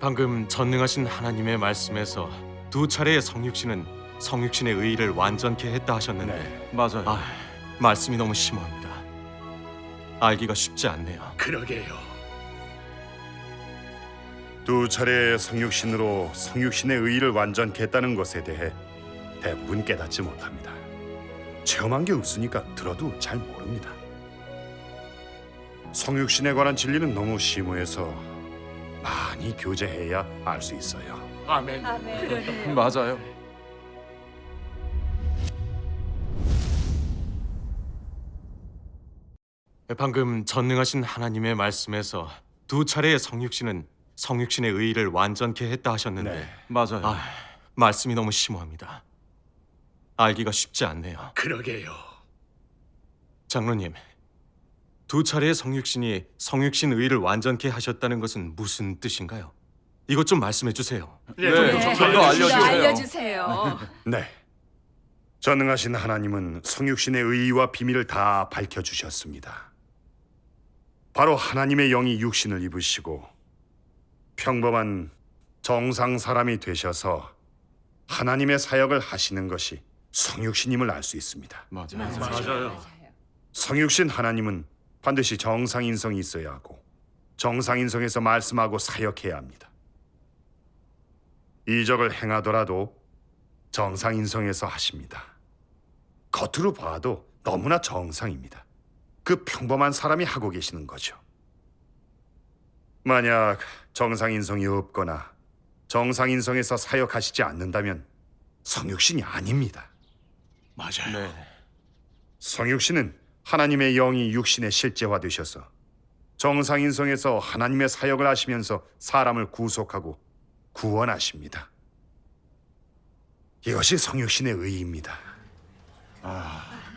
방금 전능하신 하나님의 말씀에서 두 차례의 성육신은 성육신의 의의를 완전케 했다 하셨는데 네. 맞아요. 아, 말씀이 너무 심오합니다. 알기가 쉽지 않네요. 그러게요. 두 차례의 성육신으로 성육신의 의의를 완전케 했다는 것에 대해 대부분 깨닫지 못합니다. 체험한 게 없으니까 들어도 잘 모릅니다. 성육신에 관한 진리는 너무 심오해서 많이 교제해야 알 수 있어요. 아멘. 아멘. 맞아요. 방금 전능하신 하나님의 말씀에서 두 차례의 성육신은 성육신의 의의를 완전케 했다 하셨는데 네. 맞아요. 아, 말씀이 너무 심오합니다. 알기가 쉽지 않네요. 그러게요. 장로님, 두 차례의 성육신이 성육신 의의를 완전케 하셨다는 것은 무슨 뜻인가요? 이것 좀 말씀해 주세요. 네, 네. 좀 더 알려주세요. 알려주세요. 네. 전능하신 하나님은 성육신의 의의와 비밀을 다 밝혀 주셨습니다. 바로 하나님의 영이 육신을 입으시고 평범한 정상 사람이 되셔서 하나님의 사역을 하시는 것이 성육신임을 알 수 있습니다. 맞아요. 맞아요. 성육신 하나님은 반드시 정상인성이 있어야 하고 정상인성에서 말씀하고 사역해야 합니다. 이적을 행하더라도 정상인성에서 하십니다. 겉으로 봐도 너무나 정상입니다. 그 평범한 사람이 하고 계시는 거죠. 만약 정상인성이 없거나 정상인성에서 사역하시지 않는다면 성육신이 아닙니다. 맞아요. 네. 성육신은 하나님의 영이 육신에 실제화 되셔서 정상인성에서 하나님의 사역을 하시면서 사람을 구속하고 구원하십니다. 이것이 성육신의 의의입니다.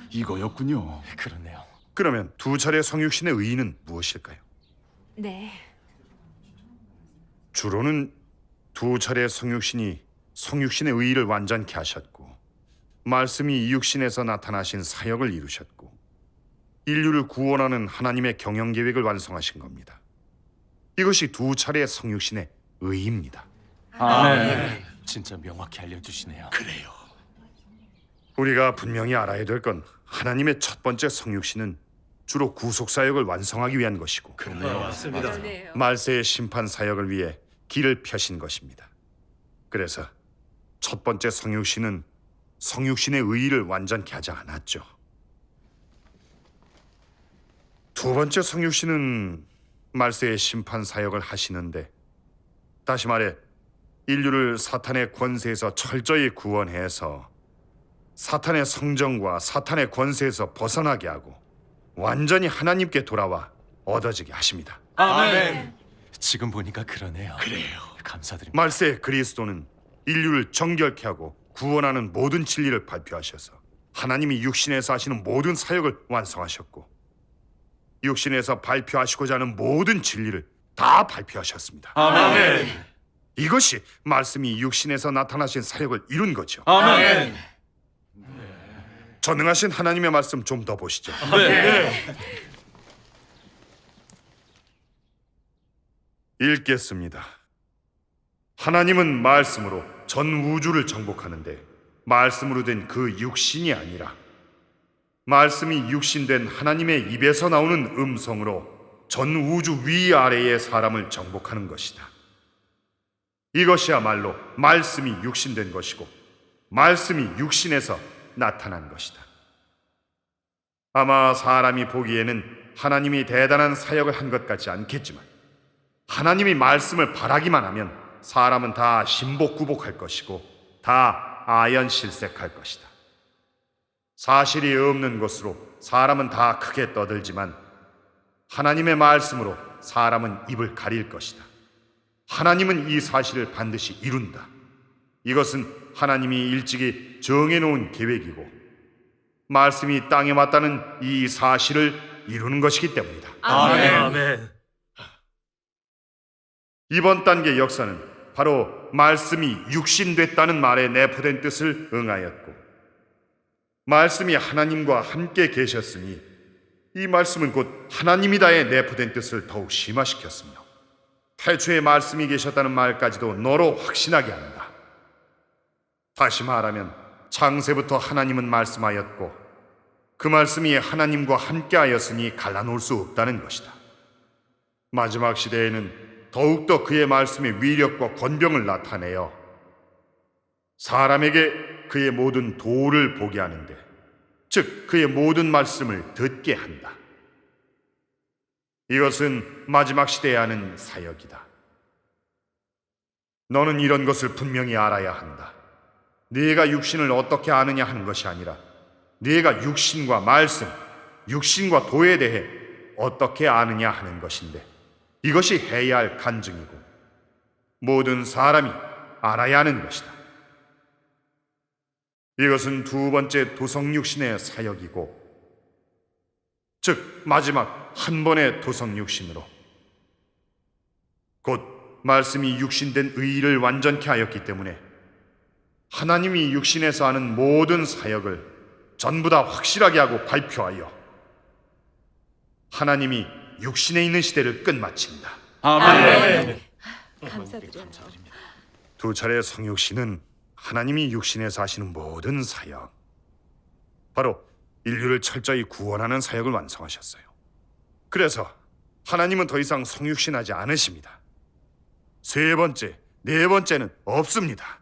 이거였군요. 그렇네요. 그러면 두 차례 성육신의 의의는 무엇일까요? 네. 주로는 두 차례 성육신이 성육신의 의의를 완전케 하셨고 말씀이 이 육신에서 나타나신 사역을 이루셨고 인류를 구원하는 하나님의 경영 계획을 완성하신 겁니다. 이것이 두 차례 성육신의 의의입니다. 아멘. 진짜 명확히 알려주시네요. 그래요. 우리가 분명히 알아야 될 건 하나님의 첫 번째 성육신은 주로 구속 사역을 완성하기 위한 것이고 네, 맞습니다. 그러네요. 말세의 심판 사역을 위해 길을 펴신 것입니다. 그래서 첫 번째 성육신은 성육신의 의의를 완전케 하지 않았죠. 두 번째 성육신은 말세의 심판 사역을 하시는데 다시 말해 인류를 사탄의 권세에서 철저히 구원해서 사탄의 성정과 사탄의 권세에서 벗어나게 하고 완전히 하나님께 돌아와 얻어지게 하십니다. 아멘. 지금 보니까 그러네요. 그래요. 감사드립니다. 말세 그리스도는 인류를 정결케 하고 구원하는 모든 진리를 발표하셔서 하나님이 육신에서 하시는 모든 사역을 완성하셨고 육신에서 발표하시고자 하는 모든 진리를 다 발표하셨습니다. 아멘. 이것이 말씀이 육신에서 나타나신 사역을 이룬 거죠. 아멘. 전능하신 하나님의 말씀 좀 더 보시죠. 읽겠습니다. 하나님은 말씀으로 전 우주를 정복하는데 말씀으로 된 그 육신이 아니라 말씀이 육신된 하나님의 입에서 나오는 음성으로 전 우주 위아래의 사람을 정복하는 것이다. 이것이야말로 말씀이 육신된 것이고 말씀이 육신에서 나타난 것이다. 아마 사람이 보기에는 하나님이 대단한 사역을 한 것 같지 않겠지만 하나님이 말씀을 바라기만 하면 사람은 다 신복구복할 것이고 다 아연실색할 것이다. 사실이 없는 것으로 사람은 다 크게 떠들지만 하나님의 말씀으로 사람은 입을 가릴 것이다. 하나님은 이 사실을 반드시 이룬다. 이것은 하나님이 일찍이 정해놓은 계획이고 말씀이 땅에 왔다는 이 사실을 이루는 것이기 때문이다. 아멘. 아멘. 이번 단계 역사는 바로 말씀이 육신됐다는 말에 내포된 뜻을 응하였고 말씀이 하나님과 함께 계셨으니 이 말씀은 곧 하나님이다에 내포된 뜻을 더욱 심화시켰으며 태초에 말씀이 계셨다는 말까지도 너로 확신하게 한다. 다시 말하면 창세부터 하나님은 말씀하였고 그 말씀이 하나님과 함께하였으니 갈라놓을 수 없다는 것이다. 마지막 시대에는 더욱더 그의 말씀의 위력과 권병을 나타내어 사람에게 그의 모든 도를 보게 하는데 즉 그의 모든 말씀을 듣게 한다. 이것은 마지막 시대에 하는 사역이다. 너는 이런 것을 분명히 알아야 한다. 네가 육신을 어떻게 아느냐 하는 것이 아니라 네가 육신과 말씀, 육신과 도에 대해 어떻게 아느냐 하는 것인데 이것이 해야 할 간증이고 모든 사람이 알아야 하는 것이다. 이것은 두 번째 도성육신의 사역이고 즉 마지막 한 번의 도성육신으로 곧 말씀이 육신된 의를 완전케 하였기 때문에 하나님이 육신에서 하는 모든 사역을 전부 다 확실하게 하고 발표하여 하나님이 육신에 있는 시대를 끝마친다. 아멘. 감사드려요. 두 차례 성육신은 하나님이 육신에서 하시는 모든 사역, 바로 인류를 철저히 구원하는 사역을 완성하셨어요. 그래서 하나님은 더 이상 성육신하지 않으십니다. 세 번째, 네 번째는 없습니다.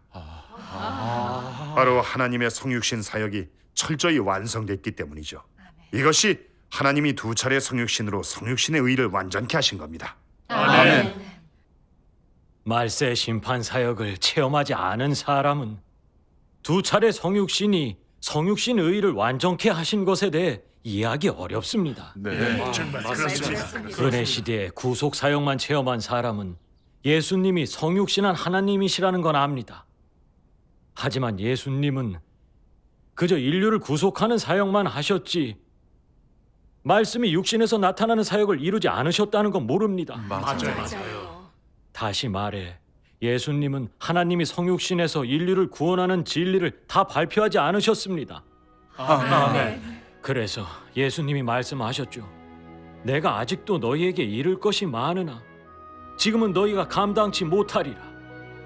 바로 하나님의 성육신 사역이 철저히 완성됐기 때문이죠. 이것이 하나님이 두 차례 성육신으로 성육신의 의를 완전케 하신 겁니다. 아멘. 말세 심판 사역을 체험하지 않은 사람은 두 차례 성육신이 성육신 의를 완전케 하신 것에 대해 이해하기 어렵습니다. 네. 정말 그렇습니다. 은혜 시대에 구속 사역만 체험한 사람은 예수님이 성육신한 하나님이시라는 건 압니다. 하지만 예수님은 그저 인류를 구속하는 사역만 하셨지 말씀이 육신에서 나타나는 사역을 이루지 않으셨다는 건 모릅니다. 맞아요. 맞아요. 다시 말해 예수님은 하나님이 성육신에서 인류를 구원하는 진리를 다 발표하지 않으셨습니다. 아멘. 그래서 예수님이 말씀하셨죠. 내가 아직도 너희에게 이를 것이 많으나 지금은 너희가 감당치 못하리라.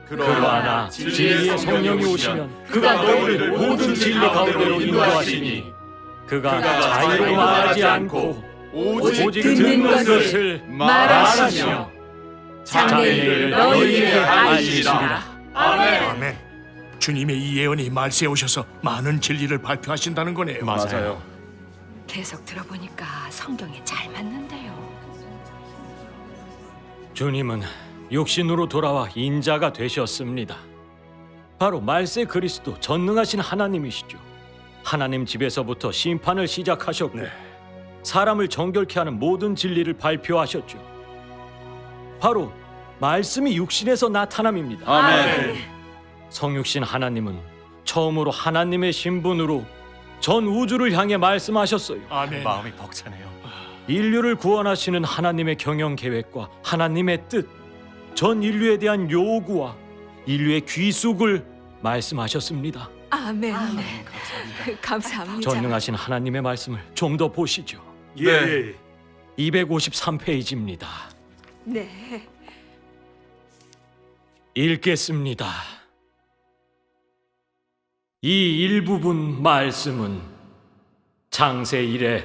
그러나 진리의 성령이 오시면 그가 너희를 모든 진리 가운데로 인도하시니 그가 자유로 말하지 않고 오직 듣는 것을 말하시며 장래일을 너희에게 알리시리라. 아멘. 주님의 이 예언이 말세에 오셔서 많은 진리를 발표하신다는 거네요. 맞아요. 계속 들어보니까 성경에 잘 맞는데요. 주님은 육신으로 돌아와 인자가 되셨습니다. 바로 말세 그리스도 전능하신 하나님이시죠. 하나님 집에서부터 심판을 시작하셨고 사람을 정결케 하는 모든 진리를 발표하셨죠. 바로 말씀이 육신에서 나타남입니다. 아멘. 성육신 하나님은 처음으로 하나님의 신분으로 전 우주를 향해 말씀하셨어요. 아멘. 마음이 벅차네요. 인류를 구원하시는 하나님의 경영 계획과 하나님의 뜻, 전 인류에 대한 요구와 인류의 귀숙을 말씀하셨습니다. 아멘. 감사합니다. 전능하신 하나님의 말씀을 좀 더 보시죠. 예. 253페이지입니다. 네. 읽겠습니다. 이 일부분 말씀은 창세 이래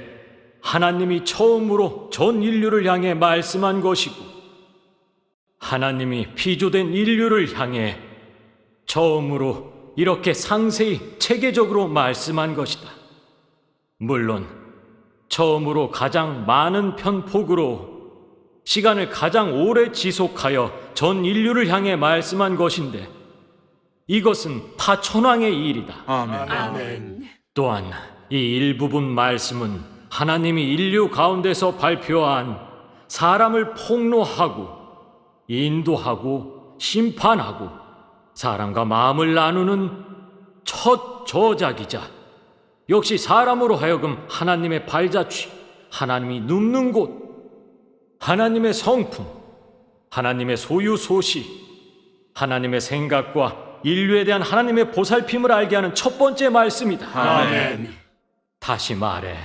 하나님이 처음으로 전 인류를 향해 말씀한 것이고 하나님이 피조된 인류를 향해 처음으로 이렇게 상세히 체계적으로 말씀한 것이다. 물론 처음으로 가장 많은 편폭으로 시간을 가장 오래 지속하여 전 인류를 향해 말씀한 것인데 이것은 파천왕의 일이다. 아멘. 아멘. 또한 이 일부분 말씀은 하나님이 인류 가운데서 발표한 사람을 폭로하고 인도하고 심판하고 사람과 마음을 나누는 첫 저작이자 역시 사람으로 하여금 하나님의 발자취, 하나님이 눕는 곳, 하나님의 성품, 하나님의 소유 소시, 하나님의 생각과 인류에 대한 하나님의 보살핌을 알게 하는 첫 번째 말씀이다. 아멘. 다시 말해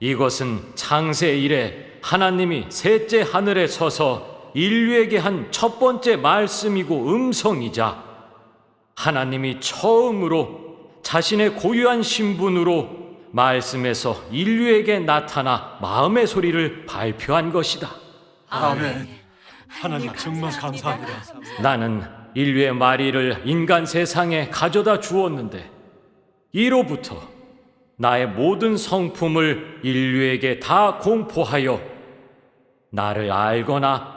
이것은 창세 이래 하나님이 셋째 하늘에 서서 인류에게 한 첫 번째 말씀이고 음성이자 하나님이 처음으로 자신의 고유한 신분으로 말씀에서 인류에게 나타나 마음의 소리를 발표한 것이다. 아멘. 하나님 정말 감사합니다. 나는 인류의 마리를 인간 세상에 가져다 주었는데 이로부터 나의 모든 성품을 인류에게 다 공포하여 나를 알거나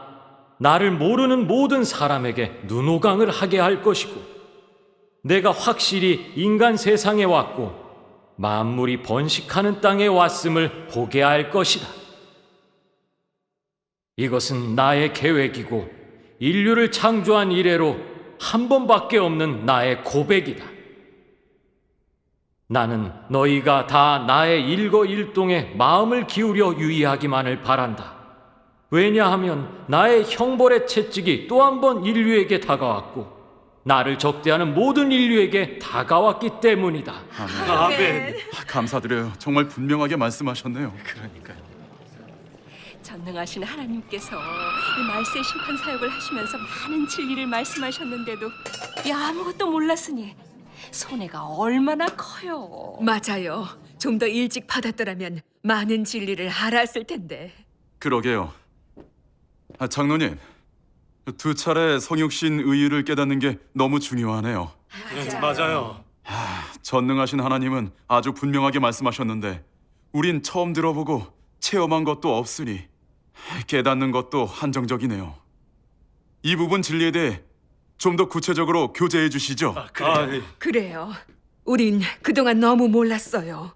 나를 모르는 모든 사람에게 눈호강을 하게 할 것이고 내가 확실히 인간 세상에 왔고 만물이 번식하는 땅에 왔음을 보게 할 것이다. 이것은 나의 계획이고 인류를 창조한 이래로 한 번밖에 없는 나의 고백이다. 나는 너희가 다 나의 일거일동에 마음을 기울여 유의하기만을 바란다. 왜냐하면 나의 형벌의 채찍이 또 한 번 인류에게 다가왔고 나를 적대하는 모든 인류에게 다가왔기 때문이다. 아멘. 아, 감사드려요. 정말 분명하게 말씀하셨네요. 그러니까요. 전능하신 하나님께서 이 말세 심판 사역을 하시면서 많은 진리를 말씀하셨는데도 이 아무것도 몰랐으니 손해가 얼마나 커요. 맞아요. 좀 더 일찍 받았더라면 많은 진리를 알았을 텐데. 그러게요. 아, 장로님, 두 차례 성육신 의의를 깨닫는 게 너무 중요하네요. 네, 맞아요. 전능하신 하나님은 아주 분명하게 말씀하셨는데 우린 처음 들어보고 체험한 것도 없으니 깨닫는 것도 한정적이네요. 이 부분 진리에 대해 좀 더 구체적으로 교제해 주시죠. 아, 네. 그래요. 우린 그동안 너무 몰랐어요.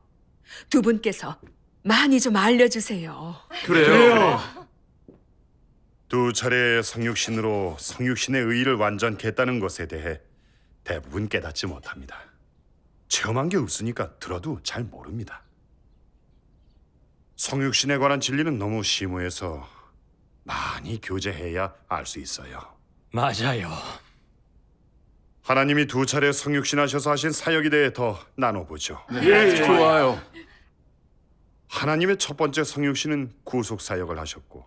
두 분께서 많이 좀 알려주세요. 그래요. 두 차례 성육신으로 성육신의 의의를 완전케 했다는 것에 대해 대부분 깨닫지 못합니다. 체험한 게 없으니까 들어도 잘 모릅니다. 성육신에 관한 진리는 너무 심오해서 많이 교제해야 알 수 있어요. 맞아요. 하나님이 두 차례 성육신하셔서 하신 사역에 대해 더 나눠보죠. 좋아요. 하나님의 첫 번째 성육신은 구속 사역을 하셨고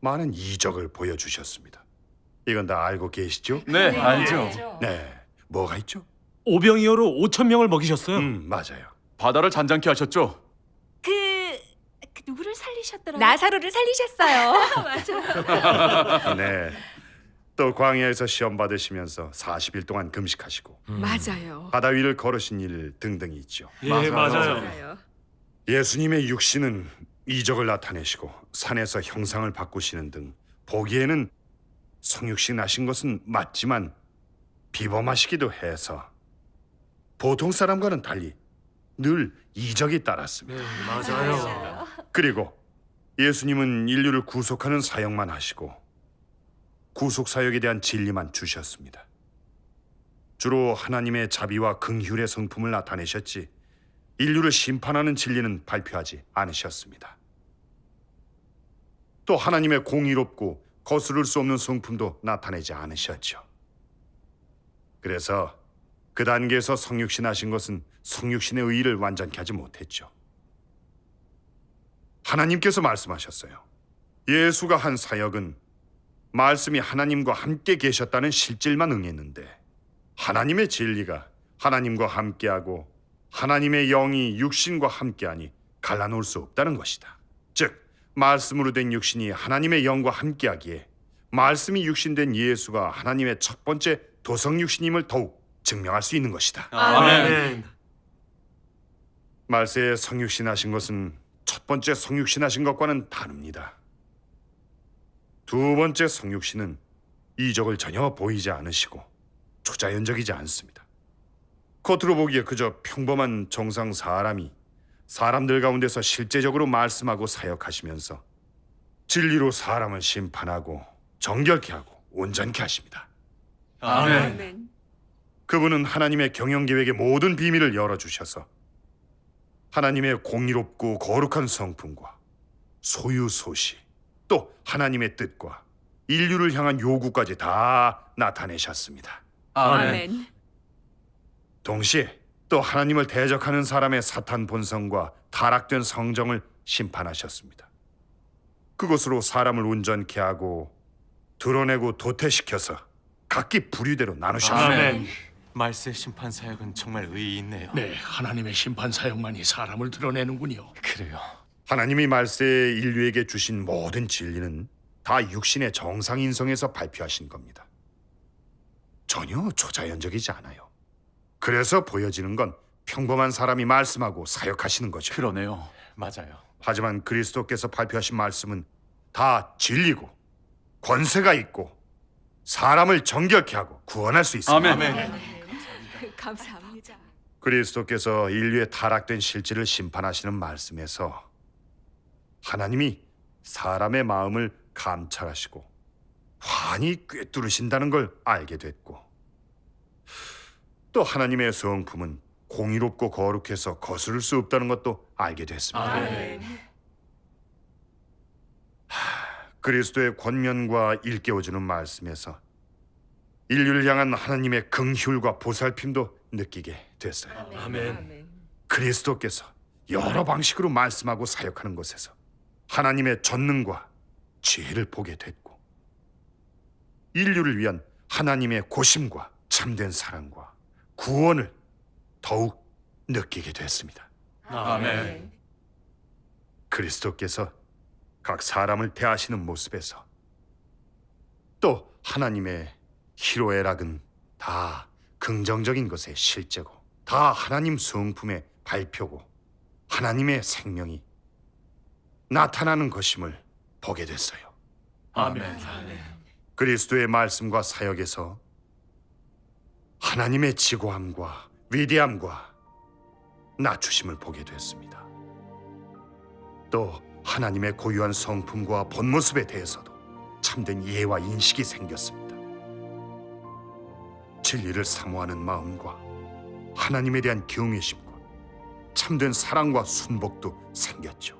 많은 이적을 보여주셨습니다. 이건 다 알고 계시죠? 네, 알죠. 네, 뭐가 있죠? 오병이어로 5천 명을 먹이셨어요. 음, 맞아요. 바다를 잔잔케 하셨죠. 누구를 살리셨더라? 나사로를 살리셨어요. 네. 또 광야에서 시험 받으시면서 40일 동안 금식하시고 맞아요. 바다 위를 걸으신 일 등등이 있죠. 예, 맞아요. 맞아요. 예수님의 육신은 이적을 나타내시고 산에서 형상을 바꾸시는 등 보기에는 성육신 하신 것은 맞지만 비범하시기도 해서 보통 사람과는 달리 늘 이적이 따랐습니다. 맞아요. 그리고 예수님은 인류를 구속하는 사역만 하시고 구속 사역에 대한 진리만 주셨습니다. 주로 하나님의 자비와 긍휼의 성품을 나타내셨지 인류를 심판하는 진리는 발표하지 않으셨습니다. 또 하나님의 공의롭고 거스를 수 없는 성품도 나타내지 않으셨죠. 그래서 그 단계에서 성육신 하신 것은 성육신의 의의를 완전케 하지 못했죠. 하나님께서 말씀하셨어요. 예수가 한 사역은 말씀이 하나님과 함께 계셨다는 실질만 응했는데 하나님의 진리가 하나님과 함께하고 하나님의 영이 육신과 함께하니 갈라놓을 수 없다는 것이다. 즉 말씀으로 된 육신이 하나님의 영과 함께하기에 말씀이 육신된 예수가 하나님의 첫 번째 도성 육신임을 더욱 증명할 수 있는 것이다. 아멘. 말세에 성육신 하신 것은 첫 번째 성육신 하신 것과는 다릅니다. 두 번째 성육신은 이적을 전혀 보이지 않으시고 초자연적이지 않습니다. 겉으로 보기에 그저 평범한 정상 사람이 사람들 가운데서 실제적으로 말씀하고 사역하시면서 진리로 사람을 심판하고 정결케 하고 온전케 하십니다. 아멘. 아멘. 그분은 하나님의 경영 계획의 모든 비밀을 열어 주셔서 하나님의 공의롭고 거룩한 성품과 소유 소시 또 하나님의 뜻과 인류를 향한 요구까지 다 나타내셨습니다. 아멘. 동시에 또 하나님을 대적하는 사람의 사탄 본성과 타락된 성정을 심판하셨습니다. 그것으로 사람을 온전케 하고 드러내고 도태시켜서 각기 부류대로 나누셨습니다. 아멘. 말세 심판 사역은 정말 의의 있네요. 네, 하나님의 심판 사역만이 사람을 드러내는군요. 그래요. 하나님이 말세에 인류에게 주신 모든 진리는 다 육신의 정상 인성에서 발표하신 겁니다. 전혀 초자연적이지 않아요. 그래서 보여지는 건 평범한 사람이 말씀하고 사역하시는 거죠. 그러네요. 맞아요. 하지만 그리스도께서 발표하신 말씀은 다 진리고 권세가 있고 사람을 정결케 하고 구원할 수 있습니다. 아멘. 감사합니다. 그리스도께서 인류의 타락된 실질을 심판하시는 말씀에서 하나님이 사람의 마음을 감찰하시고 환히 꿰뚫으신다는 걸 알게 됐고 또 하나님의 성품은 공의롭고 거룩해서 거스를 수 없다는 것도 알게 됐습니다. 그리스도의 권면과 일깨워주는 말씀에서 인류를 향한 하나님의 긍휼과 보살핌도 느끼게 됐어요. 아멘. 그리스도께서 여러 방식으로 말씀하고 사역하는 것에서 하나님의 전능과 지혜를 보게 됐고 인류를 위한 하나님의 고심과 참된 사랑과 구원을 더욱 느끼게 됐습니다. 아멘. 그리스도께서 각 사람을 대하시는 모습에서 또 하나님의 희로애락은 다 긍정적인 것의 실제고 다 하나님 성품의 발표고 하나님의 생명이 나타나는 것임을 보게 됐어요. 아멘. 그리스도의 말씀과 사역에서 하나님의 지고함과 위대함과 낮추심을 보게 됐습니다. 또 하나님의 고유한 성품과 본 모습에 대해서도 참된 이해와 인식이 생겼습니다. 진리를 사모하는 마음과 하나님에 대한 경외심과 참된 사랑과 순복도 생겼죠.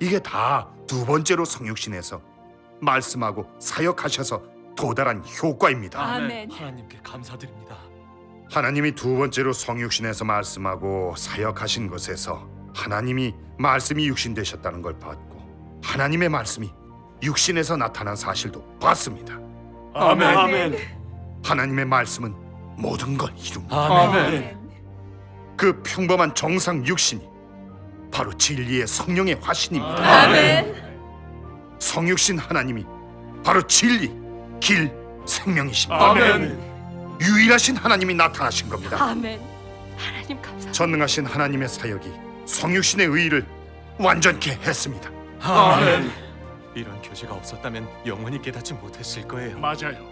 이게 다 두 번째로 성육신에서 말씀하고 사역하셔서 도달한 효과입니다. 아멘. 하나님께 감사드립니다. 하나님이 두 번째로 성육신에서 말씀하고 사역하신 것에서 하나님이 말씀이 육신 되셨다는 걸 봤고 하나님의 말씀이 육신에서 나타난 사실도 봤습니다. 아멘. 아멘. 하나님의 말씀은 모든 걸 이룹니다. 아멘. 그 평범한 정상 육신이 바로 진리의 성령의 화신입니다. 아멘. 성육신 하나님이 바로 진리, 길, 생명이십니다. 아멘. 유일하신 하나님이 나타나신 겁니다. 아멘. 하나님 감사합니다. 전능하신 하나님의 사역이 성육신의 의의를 완전케 했습니다. 아멘. 이런 교제가 없었다면 영원히 깨닫지 못했을 거예요. 맞아요.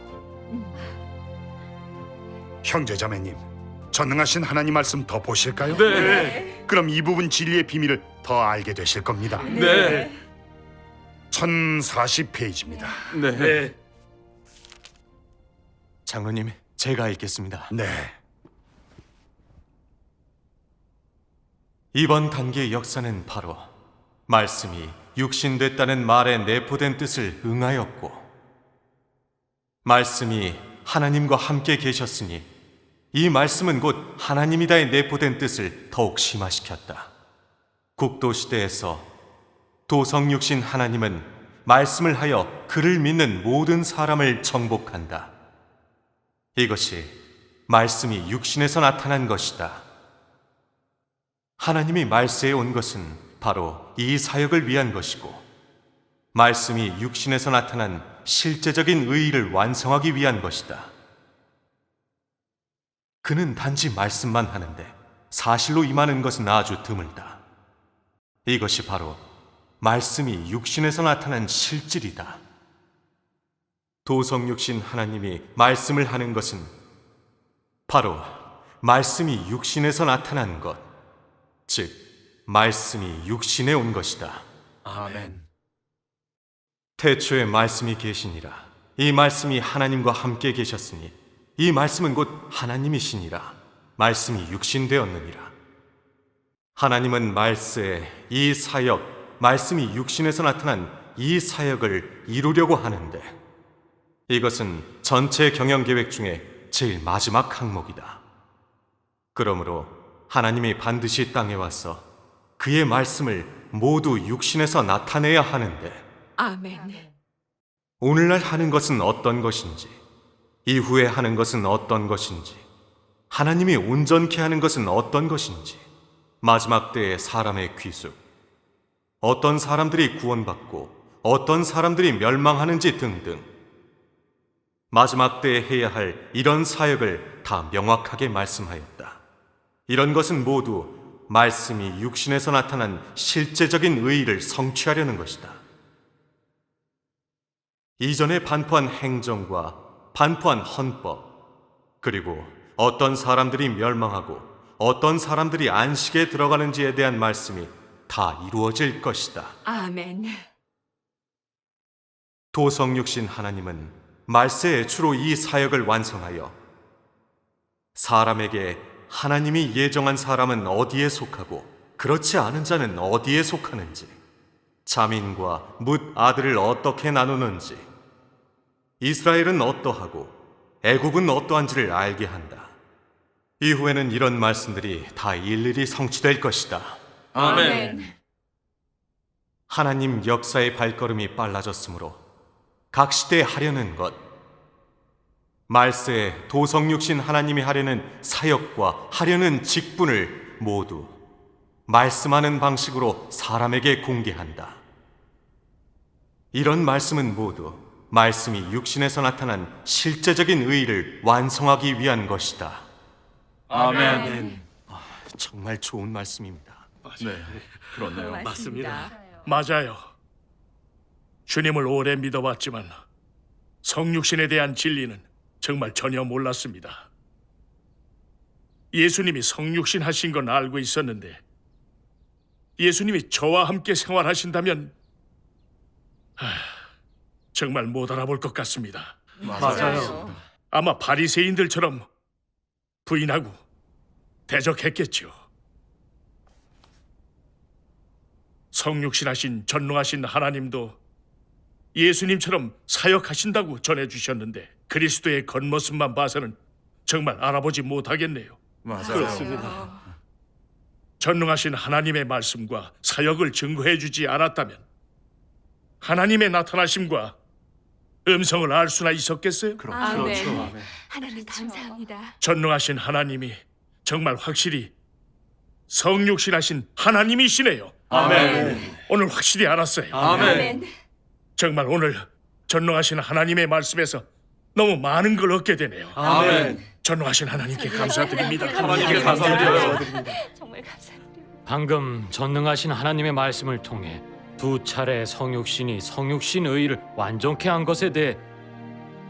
형제자매님, 전능하신 하나님 말씀 더 보실까요? 네. 그럼 이 부분 진리의 비밀을 더 알게 되실 겁니다. 네. 1040페이지입니다. 네. 네. 장로님, 제가 읽겠습니다. 네. 이번 단계의 역사는 바로 말씀이 육신됐다는 말에 내포된 뜻을 응하였고 말씀이 하나님과 함께 계셨으니 이 말씀은 곧 하나님이다에 내포된 뜻을 더욱 심화시켰다. 국도 시대에서 도성육신 하나님은 말씀을 하여 그를 믿는 모든 사람을 정복한다. 이것이 말씀이 육신에서 나타난 것이다. 하나님이 말세에 온 것은 바로 이 사역을 위한 것이고, 말씀이 육신에서 나타난 실제적인 의의를 완성하기 위한 것이다. 그는 단지 말씀만 하는데 사실로 임하는 것은 아주 드물다. 이것이 바로 말씀이 육신에서 나타난 실질이다. 도성육신 하나님이 말씀을 하는 것은 바로 말씀이 육신에서 나타난 것, 즉 말씀이 육신에 온 것이다. 아멘. 태초에 말씀이 계시니라. 이 말씀이 하나님과 함께 계셨으니 이 말씀은 곧 하나님이시니라. 말씀이 육신되었느니라. 하나님은 말세에 이 사역, 말씀이 육신에서 나타난 이 사역을 이루려고 하는데 이것은 전체 경영 계획 중에 제일 마지막 항목이다. 그러므로 하나님이 반드시 땅에 와서 그의 말씀을 모두 육신에서 나타내야 하는데 아멘. 오늘날 하는 것은 어떤 것인지, 이후에 하는 것은 어떤 것인지, 하나님이 온전케 하는 것은 어떤 것인지, 마지막 때의 사람의 귀속, 어떤 사람들이 구원받고 어떤 사람들이 멸망하는지 등등, 마지막 때에 해야 할 이런 사역을 다 명확하게 말씀하였다. 이런 것은 모두 말씀이 육신에서 나타난 실제적인 의의를 성취하려는 것이다. 이전에 반포한 행정과 반포한 헌법, 그리고 어떤 사람들이 멸망하고 어떤 사람들이 안식에 들어가는지에 대한 말씀이 다 이루어질 것이다. 아멘. 도성육신 하나님은 말세에 주로 이 사역을 완성하여 사람에게 하나님이 예정한 사람은 어디에 속하고 그렇지 않은 자는 어디에 속하는지 자민과 뭇 아들을 어떻게 나누는지 이스라엘은 어떠하고 애굽은 어떠한지를 알게 한다. 이후에는 이런 말씀들이 다 일일이 성취될 것이다. 아멘. 하나님 역사의 발걸음이 빨라졌으므로 각 시대에 하려는 것, 말세에 도성육신 하나님이 하려는 사역과 하려는 직분을 모두 말씀하는 방식으로 사람에게 공개한다. 이런 말씀은 모두 말씀이 육신에서 나타난 실제적인 의의를 완성하기 위한 것이다. 아멘. 정말 좋은 말씀입니다. 네, 그렇네요. 맞습니다. 맞아요. 주님을 오래 믿어왔지만 성육신에 대한 진리는 정말 전혀 몰랐습니다. 예수님이 성육신 하신 건 알고 있었는데 예수님이 저와 함께 생활하신다면 하, 정말 못 알아볼 것 같습니다. 맞아요. 아마 바리새인들처럼 부인하고 대적했겠죠. 성육신하신 전능하신 하나님도 예수님처럼 사역하신다고 전해주셨는데 그리스도의 겉모습만 봐서는 정말 알아보지 못하겠네요. 그렇습니다. 전능하신 하나님의 말씀과 사역을 증거해 주지 않았다면 하나님의 나타나심과 음성을 알 수나 있었겠어요? 아멘. 하나님 감사합니다. 전능하신 하나님이 정말 확실히 성육신하신 하나님이시네요. 아멘. 오늘 확실히 알았어요. 아멘. 정말 오늘 전능하신 하나님의 말씀에서 너무 많은 걸 얻게 되네요. 아멘. 전능하신 하나님께 감사드립니다. 하나님께 감사드려요. 정말 감사드립니다. 방금 전능하신 하나님의 말씀을 통해 두 차례 성육신이 성육신 의의를 완전케 한 것에 대해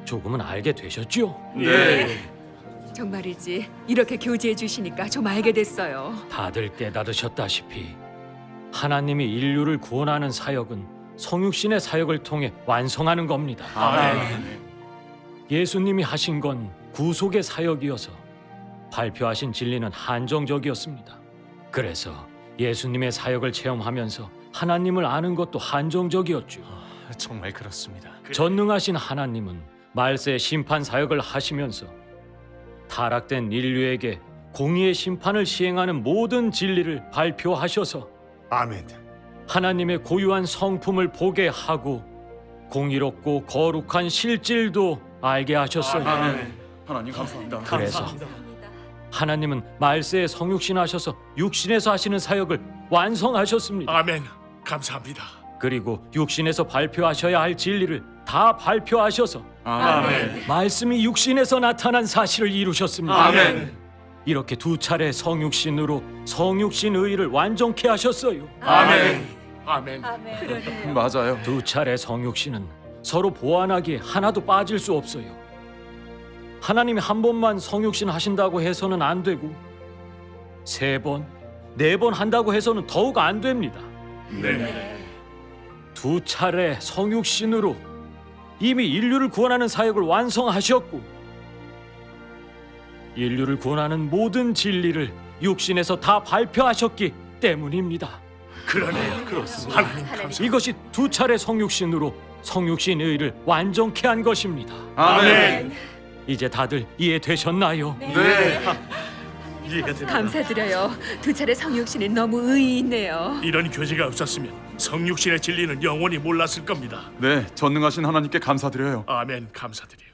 조금은 알게 되셨지요? 네. 정말이지 이렇게 교제해 주시니까 좀 알게 됐어요. 다들 깨달으셨다시피 하나님이 인류를 구원하는 사역은 성육신의 사역을 통해 완성하는 겁니다. 아멘. 예수님이 하신 건 구속의 사역이어서 발표하신 진리는 한정적이었습니다. 그래서 예수님의 사역을 체험하면서 하나님을 아는 것도 한정적이었죠. 정말 그렇습니다. 전능하신 하나님은 말세 심판 사역을 하시면서 타락된 인류에게 공의의 심판을 시행하는 모든 진리를 발표하셔서 아멘. 하나님의 고유한 성품을 보게 하고 공의롭고 거룩한 실질도 알게 하셨어요. 아멘. 하나님 감사합니다. 그래서 하나님은 말세에 성육신 하셔서 육신에서 하시는 사역을 완성하셨습니다. 아멘. 감사합니다. 그리고 육신에서 발표하셔야 할 진리를 다 발표하셔서 아멘. 말씀이 육신에서 나타난 사실을 이루셨습니다. 아멘. 이렇게 두 차례 성육신으로 성육신 의의를 완전케 하셨어요. 아멘. 아멘. 맞아요. 두 차례 성육신은 서로 보완하기에 하나도 빠질 수 없어요. 하나님이 한 번만 성육신 하신다고 해서는 안 되고 세 번, 네 번 한다고 해서는 더욱 안 됩니다. 네. 두 차례 성육신으로 이미 인류를 구원하는 사역을 완성하셨고 인류를 구원하는 모든 진리를 육신에서 다 발표하셨기 때문입니다. 그러네요. 그렇습니다. 하나님 감사. 이것이 두 차례 성육신으로 성육신 의를 완전케 한 것입니다. 아멘. 이제 다들 이해되셨나요? 네. 이해가 됩니다. 감사드려요. 두 차례 성육신이 너무 의의 있네요. 이런 교제가 없었으면 성육신의 진리는 영원히 몰랐을 겁니다. 네, 전능하신 하나님께 감사드려요. 아멘 감사드려요.